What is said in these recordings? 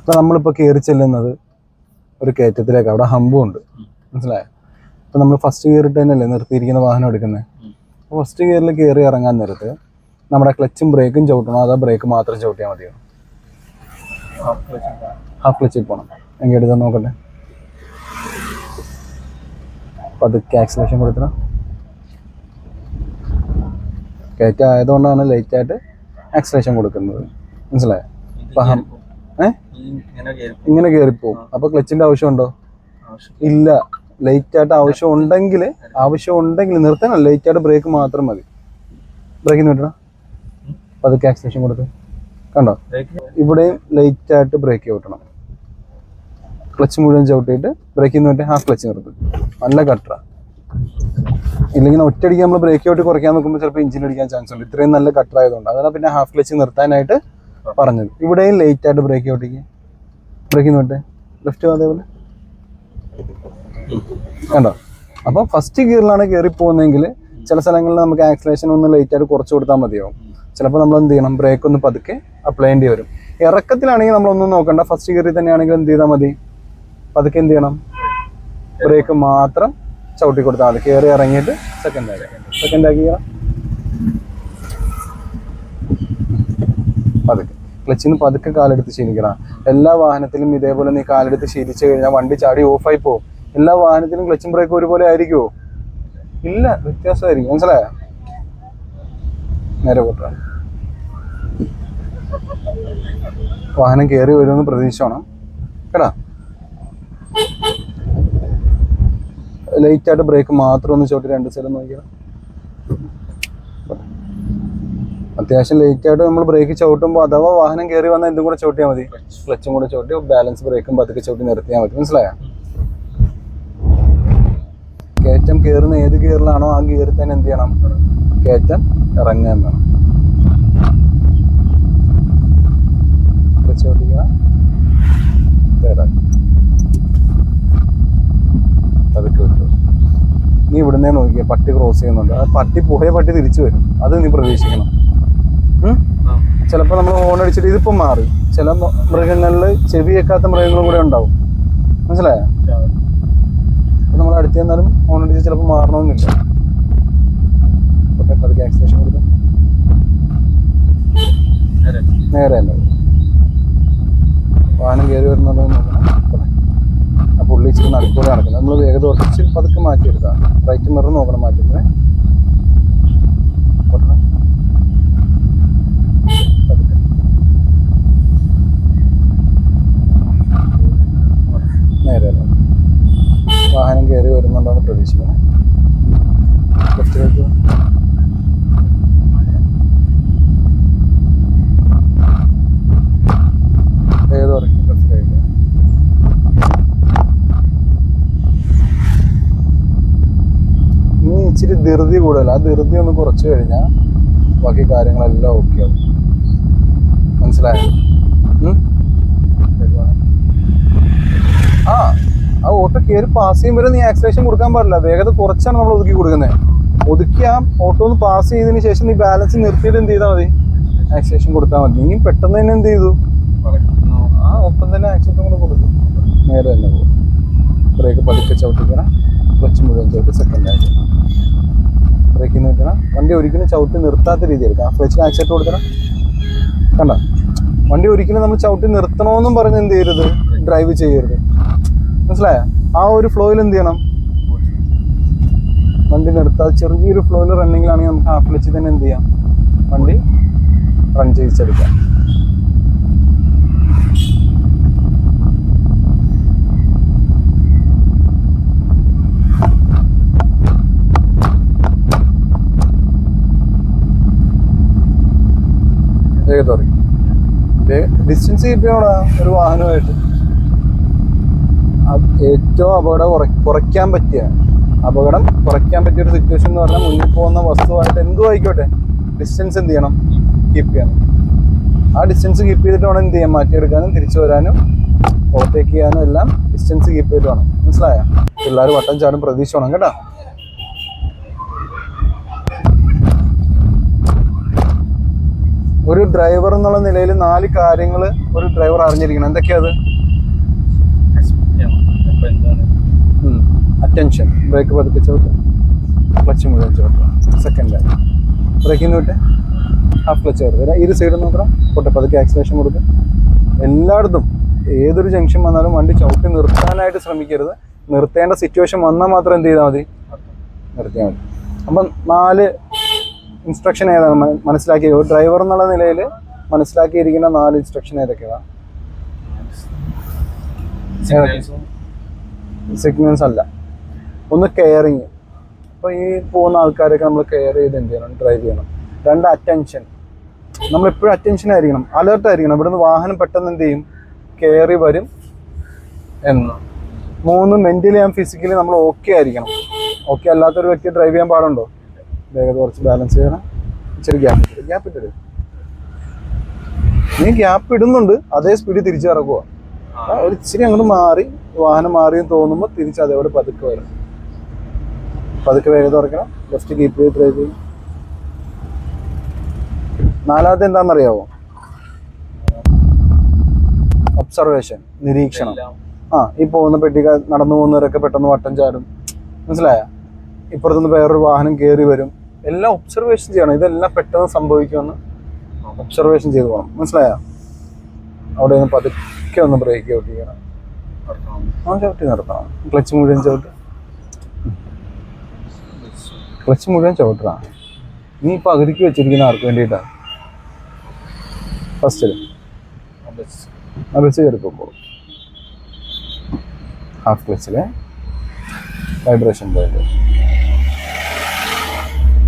ഇപ്പൊ നമ്മളിപ്പോ കയറി ചെല്ലുന്നത് ഒരു കയറ്റത്തിലേക്ക്. അവിടെ ഹമ്പും ഉണ്ട് മനസ്സിലായോ? ഇപ്പൊ നമ്മൾ ഫസ്റ്റ് കയറിയിട്ട് തന്നെയല്ലേ നിർത്തിയിരിക്കുന്ന വാഹനം എടുക്കുന്നത് ഫസ്റ്റ് ഗിയറിൽ കയറി ഇറങ്ങാൻ നേരത്ത് നമ്മുടെ ക്ലച്ചും ബ്രേക്കും ചവിട്ടണോ അതോ ബ്രേക്ക് മാത്രം ചവിട്ടിയാൽ മതിയോ? ഹാഫ് ക്ലച്ചിൽ പോകണം എങ്കിൽ എടുത്താൽ നോക്കട്ടെ. പതുക്കെ ആക്സിലേഷൻ കൊടുക്കണം. കയറ്റം ആയതുകൊണ്ടാണ് ലൈറ്റ് ആയിട്ട് ആക്സിലേഷൻ കൊടുക്കുന്നത്. മനസ്സിലായോ? അപ്പം ഹം- ഏ? ഇങ്ങനെ കയറിപ്പോവും അപ്പൊ ക്ലച്ചിന്റെ ആവശ്യമുണ്ടോ? ഉണ്ടോ ഇല്ല. ലൈറ്റ് ആയിട്ട് ആവശ്യം ഉണ്ടെങ്കിൽ ആവശ്യം ഉണ്ടെങ്കിൽ നിർത്തണം. ലൈറ്റ് ആയിട്ട് ബ്രേക്ക് മാത്രം മതി. ബ്രേക്കിന് വിട്ടണം പതുക്കെ ആക്സിലേഷൻ കൊടുത്ത്. കണ്ടോ? ഇവിടെയും ലൈറ്റ് ആയിട്ട് ബ്രേക്ക് ചവിട്ടണം ക്ലച്ച് മുഴുവൻ ചവിട്ടിയിട്ട് ബ്രേക്കിൽ നിന്ന് ഹാഫ് ക്ലച്ച് നിർത്തും. നല്ല കട്ടറ. ഇല്ലെങ്കിൽ ഒറ്റയടിക്ക് നമ്മൾ ബ്രേക്ക് ചവിട്ടി കുറയ്ക്കാൻ നോക്കുമ്പോൾ ചിലപ്പോൾ എഞ്ചിൻ അടിക്കാൻ ചാൻസ് ഉണ്ട്. ഇത്രയും നല്ല കട്ടർ ആയതുകൊണ്ട് അതാണ് പിന്നെ ഹാഫ് ക്ലച്ച് നിർത്താനായിട്ട് പറഞ്ഞത്. ഇവിടെയും ലൈറ്റ് ആയിട്ട് ബ്രേക്ക് ചവിട്ടിക്ക്. ബ്രേക്കിൽ നിന്ന് വിട്ടെ ലെഫ്റ്റ് അതേപോലെ? കണ്ടോ? അപ്പോൾ ഫസ്റ്റ് ഗിയറിലാണ് കയറി പോകുന്നതെങ്കിൽ ചില സ്ഥലങ്ങളിൽ നമുക്ക് ആക്സിലേഷൻ ഒന്ന് ലേറ്റ് ആയിട്ട് കുറച്ച് കൊടുത്താൽ മതിയാവും. ചിലപ്പോൾ നമ്മൾ എന്ത് ചെയ്യണം? ബ്രേക്ക് ഒന്ന് പതുക്കെ അപ്ലൈ ചെയ്യേണ്ടി വരും. ഇറക്കത്തിലാണെങ്കിൽ നമ്മളൊന്നും നോക്കണ്ട. ഫസ്റ്റ് ഗിയറിൽ തന്നെയാണെങ്കിൽ എന്ത് ചെയ്താൽ മതി? പതുക്കെ എന്ത് ചെയ്യണം? ബ്രേക്ക് മാത്രം ചവിട്ടി കൊടുത്താൽ മതി. കയറി ഇറങ്ങിയിട്ട് സെക്കൻഡ് ആക്കി സെക്കൻഡ് ആക്കി ക്ലച്ചിൽ നിന്ന് പതുക്കെ കാലെടുത്ത് ശീലിക്കണം. എല്ലാ വാഹനത്തിലും ഇതേപോലെ നീ കാലെടുത്ത് ശീലിച്ചു കഴിഞ്ഞാൽ വണ്ടി ചാടി ഓഫായി പോകും. എല്ലാ വാഹനത്തിലും ക്ലച്ചും ബ്രേക്കും ഒരുപോലെ ആയിരിക്കുമോ ഇല്ല വ്യത്യാസമായിരിക്കും. മനസ്സിലായോ? നേരെ പോട്ട. വാഹനം കയറി വരുമെന്ന് പ്രതീക്ഷിച്ചോണം. കേടാ ലൈറ്റായിട്ട് ബ്രേക്ക് മാത്രം ഒന്ന് ചോട്ടി രണ്ട് സൈഡും നോക്കിയാൽ അത്യാവശ്യം ലേറ്റ് ആയിട്ട് നമ്മൾ ബ്രേക്ക് ചവിട്ടുമ്പോൾ അഥവാ വാഹനം കയറി വന്നാൽ എന്തും കൂടെ ചവിട്ടിയാൽ മതി. ക്ലച്ചും കൂടെ ചവിട്ടി ബാലൻസ് ബ്രേക്കും പതുക്കെ ചവിട്ടി നിർത്തിയാൽ മതി. മനസ്സിലായോ? കയറ്റം കയറുന്ന ഏത് ഗിയറിലാണോ ആ ഗിയറിൽ തന്നെ എന്ത് ചെയ്യണം? കയറ്റം ഇറങ്ങുക എന്നാണ്. വിട്ടു നീ ഇവിടുന്നേ നോക്കിയ പട്ടി ക്രോസ് ചെയ്യുന്നുണ്ട്. ആ പട്ടി പോയ പട്ടി തിരിച്ചു വരും. അത് നീ പ്രതീക്ഷിക്കണം? ചിലപ്പോൾ നമ്മൾ ഹോൺ അടിച്ചിട്ട് ഇതിപ്പം മാറി. ചില മൃഗങ്ങളിൽ ചെവി വെക്കാത്ത മൃഗങ്ങളും കൂടെ ഉണ്ടാവും. മനസ്സിലായോ? അപ്പോൾ നമ്മൾ അടുത്ത് ചെന്നാലും ഹോൺ അടിച്ച് ചിലപ്പോൾ മാറണമെന്നില്ല. പതുക്കെ ആക്സിലേഷൻ കൊടുക്കാം. നേരെ അല്ല? വാഹനം കയറി വരുന്നുണ്ടോ നോക്കണം ആ പുള്ളി ഇച്ചിരി നടുക്കൂടെ നടക്കുന്നത് നമ്മൾ വേഗത കുറച്ച് പതുക്കെ മാറ്റിയെടുക്കാം. റൈറ്റ് മിറർ നോക്കണം മാറ്റുന്നത് പൊട്ടണേ പതുക്കെ നേരെ അല്ല വാഹനം കയറി വരുന്നുണ്ടെന്ന് പ്രതീക്ഷിക്കുന്നു. ലെഫ്റ്റിലേക്ക് ഏത് ഉറക്കി ലെഫ്റ്റിലേക്ക് ഇച്ചിരി ധൃതി കൂടുതൽ ആ ധൃതി ഒന്ന് കുറച്ച് കഴിഞ്ഞാൽ ബാക്കി കാര്യങ്ങളെല്ലാം ഓക്കെ ആവും. മനസ്സിലായോ ഉം? ആ ആ ഓട്ടോ കയറി പാസ് ചെയ്യുമ്പോൾ നീ ആക്സിലേഷൻ കൊടുക്കാൻ പാടില്ല. വേഗത കുറച്ചാണ് നമ്മൾ ഒതുക്കി കൊടുക്കുന്നത്. ഒതുക്കി ആ ഓട്ടോ ഒന്ന് പാസ് ചെയ്തതിന് ശേഷം നീ ബാലൻസ് നിർത്തിയിട്ട് എന്ത് ചെയ്താൽ മതി? ആക്സിലേഷൻ കൊടുത്താൽ മതി. നീ പെട്ടെന്ന് തന്നെ എന്ത് ചെയ്തു? ആ ഒപ്പം തന്നെ ആക്സിലേഷൻ കൂടെ കൊടുക്കും നേരെ തന്നെ പോകും ബ്രേക്ക് പതുക്കെ ചവിട്ടിക്കണം. ക്ലച്ച് മുഴുവൻ ചവിട്ടി സെക്കൻഡ് ആയിട്ട് ബ്രേക്കിൽ നിന്ന് വെക്കണം വണ്ടി ഒരിക്കലും ചവിട്ടി നിർത്താത്ത രീതി എടുക്കാം ആ ഫ്ലച്ചിന് ആക്സിലേറ്റ് കൊടുക്കണം. കണ്ട? വണ്ടി ഒരിക്കലും നമ്മൾ ചവിട്ടി നിർത്തണമെന്നും പറഞ്ഞ് എന്ത് ചെയ്യരുത്? ഡ്രൈവ് ചെയ്യരുത്. മനസ്സിലായ? ആ ഒരു ഫ്ലോയിൽ എന്ത് ചെയ്യണം? വണ്ടി നിർത്താതെ ചെറിയൊരു ഫ്ലോയിൽ റണ്ണിങ്ങിലാണെങ്കിൽ നമുക്ക് ഹാഫ് ക്ലച്ചിൽ തന്നെ എന്ത് ചെയ്യാം? വണ്ടി റൺ ചെയ്യിച്ചെടുക്കാം. വേഗത പറയും ഡിസ്റ്റൻസ് കിട്ടിയോടാ ഒരു വാഹനമായിട്ട്. അത് ഏറ്റവും അപകടം കുറ- കുറയ്ക്കാൻ പറ്റിയ അപകടം കുറയ്ക്കാൻ പറ്റിയ ഒരു സിറ്റുവേഷൻ എന്ന് പറഞ്ഞാൽ മുന്നിൽ പോകുന്ന വസ്തുവായിട്ട് എന്തു ആയിക്കോട്ടെ ഡിസ്റ്റൻസ് എന്ത് ചെയ്യണം? കീപ്പ് ചെയ്യണം. ആ ഡിസ്റ്റൻസ് കീപ്പ് ചെയ്തിട്ട് വേണം എന്ത് ചെയ്യാൻ? മാറ്റിയെടുക്കാനും തിരിച്ചു വരാനും ഓവർടേക്ക് ചെയ്യാനും എല്ലാം ഡിസ്റ്റൻസ് കീപ്പ് ചെയ്തിട്ട് വേണം. മനസ്സിലായോ? പിള്ളേർ വട്ടം ചാടും പ്രതീക്ഷ വേണം കേട്ടോ. ഒരു ഡ്രൈവർ എന്നുള്ള നിലയിൽ നാല് കാര്യങ്ങൾ ഒരു ഡ്രൈവർ അറിഞ്ഞിരിക്കണം. എന്തൊക്കെയാ അത് എക്സ്പെക്ട് ചെയ്യണം അപ്പൊ എന്താണ് അറ്റൻഷൻ ബ്രേക്ക് പതുക്കെ ചവിട്ടുക ക്ലച്ച് മുഴുവൻ ചവിട്ടുക സെക്കൻഡ് ബ്രേക്കിന്ന് വിട്ട് ഹാഫ് ക്ലച്ച് കയറുക ഇരു സൈഡ് നോക്കണം. പൊട്ടെ. പതുക്കെ ആക്സിലേഷൻ കൊടുക്കുക എല്ലായിടത്തും ഏതൊരു ജംഗ്ഷൻ വന്നാലും വണ്ടി ചവിട്ടി നിർത്താനായിട്ട് ശ്രമിക്കരുത്. നിർത്തേണ്ട സിറ്റുവേഷൻ വന്നാൽ മാത്രം എന്ത് ചെയ്താൽ മതി? നിർത്തിയാൽ മതി. അപ്പം നാല് ഇൻസ്ട്രക്ഷൻ ഏതാണ്? മനസ്സിലാക്കി. ഒരു ഡ്രൈവർ എന്നുള്ള നിലയിൽ മനസ്സിലാക്കിയിരിക്കുന്ന നാല് ഇൻസ്ട്രക്ഷൻ ഏതൊക്കെയാണ് സിഗ്നൽസ് അല്ല. ഒന്ന് കെയറിങ് അപ്പോൾ ഈ പോകുന്ന ആൾക്കാരൊക്കെ നമ്മൾ കെയർ ചെയ്ത് എന്ത് ചെയ്യണം? ഡ്രൈവ് ചെയ്യണം. രണ്ട് അറ്റൻഷൻ നമ്മൾ എപ്പോഴും അറ്റൻഷൻ ആയിരിക്കണം. അലേർട്ട് ആയിരിക്കണം. ഇവിടുന്ന് വാഹനം പെട്ടെന്ന് എന്ത് ചെയ്യും? കയറി വരും എന്ന്. മൂന്ന് മെന്റലി ആൻഡ് ഫിസിക്കലി നമ്മൾ ഓക്കെ ആയിരിക്കണം. ഓക്കെ അല്ലാത്തൊരു വ്യക്തി ഡ്രൈവ് ചെയ്യാൻ പാടുണ്ടോ? വേഗത കുറച്ച് ബാലൻസ് ചെയ്യണം. ഇച്ചിരി ഗ്യാപ്പ് ഇട്ടു ഗ്യാപ്പ് ഇട്ടിട് നീ ഗ്യാപ്പ് ഇടുന്നുണ്ട്. അതേ സ്പീഡിൽ തിരിച്ചു ഇറക്കുക ഒരു ഇച്ചിരി അങ്ങോട്ട് മാറി. വാഹനം മാറിയെന്ന് തോന്നുമ്പോൾ തിരിച്ച് അതേപോലെ പതുക്കെ വരണം പതുക്കെ വേഗത കുറയ്ക്കണം. ജസ്റ്റ് കീപ്പ് ചെയ്ത് ഡ്രൈവ് ചെയ്യും. നാലാമത്തെ എന്താണെന്നറിയാവോ? ഒബ്സർവേഷൻ നിരീക്ഷണം. ആ ഈ പോകുന്ന പെട്ടിക നടന്നു പോകുന്നവരൊക്കെ പെട്ടെന്ന് വട്ടം ചാടും. മനസ്സിലായ? ഇപ്പുറത്തുനിന്ന് വേറൊരു വാഹനം കയറി വരും. എല്ലാം ഒബ്സർവേഷൻ ചെയ്യണം. ഇതെല്ലാം പെട്ടെന്ന് സംഭവിക്കുമെന്ന് ഒബ്സർവേഷൻ ചെയ്ത് പോകണം മനസ്സിലായ? അവിടെ നിന്ന് പതുക്കെ ഒന്ന് ബ്രേക്ക് ഔട്ട് ചെയ്യണം. ആ ചവിട്ടി നിർത്തണം ക്ലച്ച് മുഴുവൻ ചവിട്ട്. ക്ലച്ച് മുഴുവൻ ചവിട്ടണം. നീ പകുതിക്ക് വെച്ചിരിക്കുന്ന ആർക്ക് വേണ്ടിയിട്ടാണ് ഫസ്റ്റിൽ ബസ് കയറിപ്പോക്കോളൂ ഹാഫ് ക്ലച്ചിലെ വൈബ്രേഷൻ പോയിന്റ്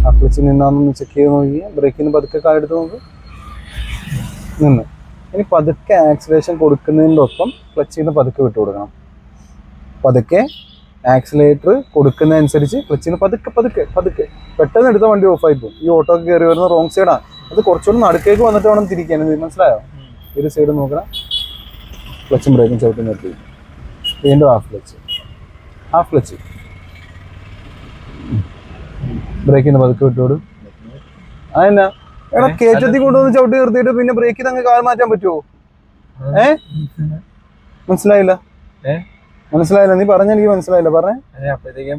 ഹാഫ് ക്ലച്ചിൽ നിന്നാന്നൊന്ന് ചെക്ക് ചെയ്ത് നോക്കി ബ്രേക്കിന് പതുക്കെ കാലെടുത്ത് നോക്ക്. നിന്ന്. ഇനി പതുക്കെ ആക്സിലേഷൻ കൊടുക്കുന്നതിന്റെ ഒപ്പം ക്ലച്ചിൽ നിന്ന് പതുക്കെ വിട്ടു കൊടുക്കണം. പതുക്കെ ആക്സിലേറ്റർ കൊടുക്കുന്നതനുസരിച്ച് ക്ലച്ചിന് പതുക്കെ പതുക്കെ പതുക്കെ. പെട്ടെന്ന് എടുത്ത വണ്ടി ഓഫായി പോകും. ഈ ഓട്ടോ കയറി വരുന്ന റോങ് സൈഡാണ് അത് കുറച്ചുകൂടി നടുക്കേക്ക് വന്നിട്ട് വേണം തിരിക്കാൻ മനസ്സിലായോ? ഒരു സൈഡ് നോക്കണം. ക്ലച്ചും ബ്രേക്കും ചവിട്ടി നിർത്തി. വീണ്ടും ഹാഫ് ക്ലച്ച് ഹാഫ് ക്ലച്ച് ബ്രേക്കിന്ന് പതുക്കെ വിട്ടോടും അതെന്നാ? എടാ കയറ്റത്തിൽ കൊണ്ടുവന്ന് ചവിട്ടി നിർത്തിയിട്ട് പിന്നെ ബ്രേക്കിൽ അങ്ങ് കാൽ മാറ്റാൻ പറ്റുമോ ഏ? മനസ്സിലായില്ല. മനസ്സിലായില്ല. നീ പറഞ്ഞ എനിക്ക് മനസ്സിലായില്ല. പറഞ്ഞേ.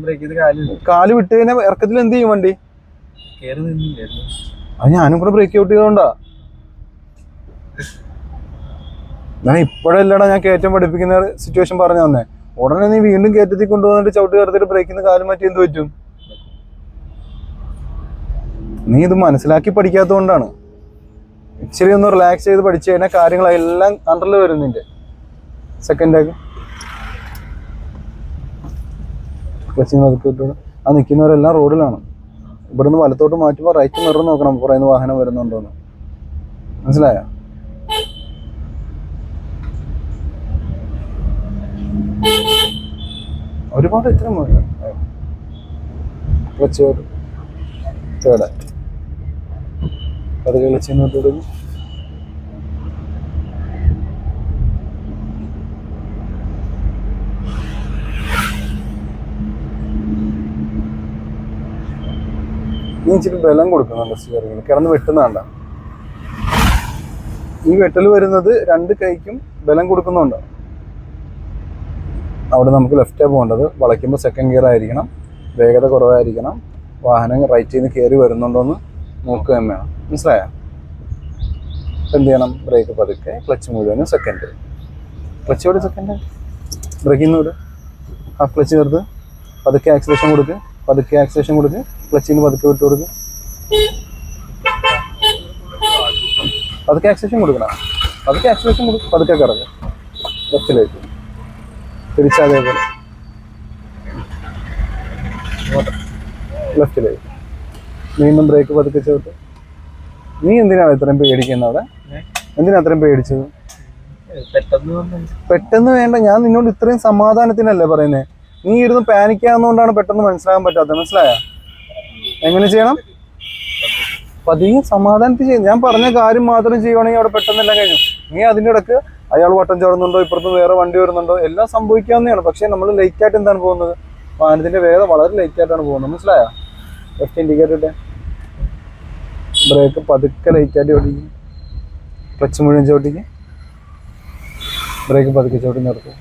ബ്രേക്ക് കാൽ വിട്ട് കഴിഞ്ഞാൽ ഇറക്കത്തിൽ എന്ത് ചെയ്യും വണ്ടി? അത് ഞാനും കൂടെ ബ്രേക്ക് ഔട്ട് ചെയ്തോണ്ടാ ഞാൻ ഇപ്പോഴല്ലടാ ഞാൻ കയറ്റം പഠിപ്പിക്കുന്ന സിറ്റുവേഷൻ പറഞ്ഞു തന്നെ ഉടനെ നീ വീണ്ടും കയറ്റത്തിൽ കൊണ്ടുവന്നിട്ട് ചവിട്ടി കയറത്തിട്ട് ബ്രേക്കിൽ നിന്ന് കാൽ മാറ്റി എന്ത് പറ്റും? നീ ഇത് മനസ്സിലാക്കി പഠിക്കാത്തതുകൊണ്ടാണ്. ഇച്ചിരി ഒന്ന് റിലാക്സ് ചെയ്ത് പഠിച്ചു കഴിഞ്ഞാൽ കാര്യങ്ങളെല്ലാം കണ്ടറിൽ വരും നിന്റെ. സെക്കൻഡ് ആക്ക്. ക്ലച്ചിങ് പതുക്കെ ആ നിൽക്കുന്നവരെല്ലാം റോഡിലാണ്. ഇവിടുന്ന് വലത്തോട്ട് മാറ്റുമ്പോൾ റൈറ്റ് മിറർ നോക്കണം കുറേ വാഹനം വരുന്നുണ്ടോന്ന്. മനസ്സിലായോ? ഒരുപാട് ഇത്രയും ക്ലച്ച് തേർഡ് പതുക്കെ തുടങ്ങി കൊടുക്കും. നീ ഇച്ചിരി ബലം കൊടുക്കുന്നുണ്ട് സ്റ്റിയറിംഗിൽ കിടന്ന് വെട്ടുന്നതാണ്ട. ഈ വെട്ടൽ വരുന്നത് രണ്ട് കൈക്കും ബലം കൊടുക്കുന്നുണ്ട്. അവിടെ നമുക്ക് ലെഫ്റ്റാണ് പോകേണ്ടത്. വളയ്ക്കുമ്പോൾ സെക്കൻഡ് ഗിയർ ആയിരിക്കണം. വേഗത കുറവായിരിക്കണം. വാഹനം റൈറ്റിൽ നിന്ന് കയറി വരുന്നുണ്ടോ എന്ന് നോക്കുകയും വേണം മനസ്സിലായോ? എന്ത് ചെയ്യണം ബ്രേക്ക് പതുക്കെ ക്ലച്ച് മുഴുവനും സെക്കൻഡ് ക്ലച്ച് ഇവിടെ സെക്കൻഡ് ബ്രേക്കിൽ നിന്ന് വിട് ഹാഫ് ക്ലച്ച് ചേർത്ത് പതുക്കെ ആക്സിലേഷൻ കൊടുക്ക്. പതുക്കെ ആക്സിലേഷൻ കൊടുക്ക്. ക്ലച്ചിൽ നിന്ന് പതുക്കെ വിട്ട് കൊടുക്ക്. പതുക്കെ ആക്സിലേഷൻ കൊടുക്കണം. പതുക്കെ ആക്സിലേഷൻ കൊടുക്കും. പതുക്കെ കറങ്ങും. ലെഫ്റ്റിലേക്ക് തിരിച്ചതേപോലെ ലെഫ്റ്റിലേക്ക് വീണ്ടും ബ്രേക്ക് പതുക്കെ ചേർത്ത് നീ എന്തിനാണ് ഇത്രയും പേടിക്കുന്നത് അവിടെ? എന്തിനാ അത്രയും പേടിച്ചത്? പെട്ടെന്ന് വേണ്ട ഞാൻ നിന്നോട് ഇത്രയും സമാധാനത്തിനല്ലേ പറയുന്നത് നീ ഇരുന്ന് പാനിക്കാവുന്നതുകൊണ്ടാണ് പെട്ടെന്ന് മനസ്സിലാകാൻ പറ്റാത്തത് മനസ്സിലായോ? എങ്ങനെ ചെയ്യണം? പതിയെ സമാധാനത്തിൽ ചെയ്യും. ഞാൻ പറഞ്ഞ കാര്യം മാത്രം ചെയ്യുവാണെങ്കിൽ അവിടെ പെട്ടെന്നെല്ലാം കഴിഞ്ഞു. നീ അതിന്റെ ഇടയ്ക്ക് അയാൾ വട്ടം ചാടുന്നുണ്ടോ ഇപ്പുറത്ത് വേറെ വണ്ടി വരുന്നുണ്ടോ എല്ലാം സംഭവിക്കാവുന്നതാണ്. പക്ഷേ നമ്മൾ ലേറ്റ് ആയിട്ട് എന്താണ് പോകുന്നത്? വാഹനത്തിന്റെ വേഗത വളരെ ലേറ്റ് ആയിട്ടാണ് പോകുന്നത്. മനസ്സിലായോ? ലെഫ്റ്റ് ഇൻഡിക്കേറ്റർ ബ്രേക്ക് പതുക്കെ ലൈറ്റായിട്ട് ഓടിക്കും ക്ലച്ച് മുഴുവൻ ചോട്ടിക്ക് ബ്രേക്ക് പതുക്കെ ചോട്ടി നിർത്തും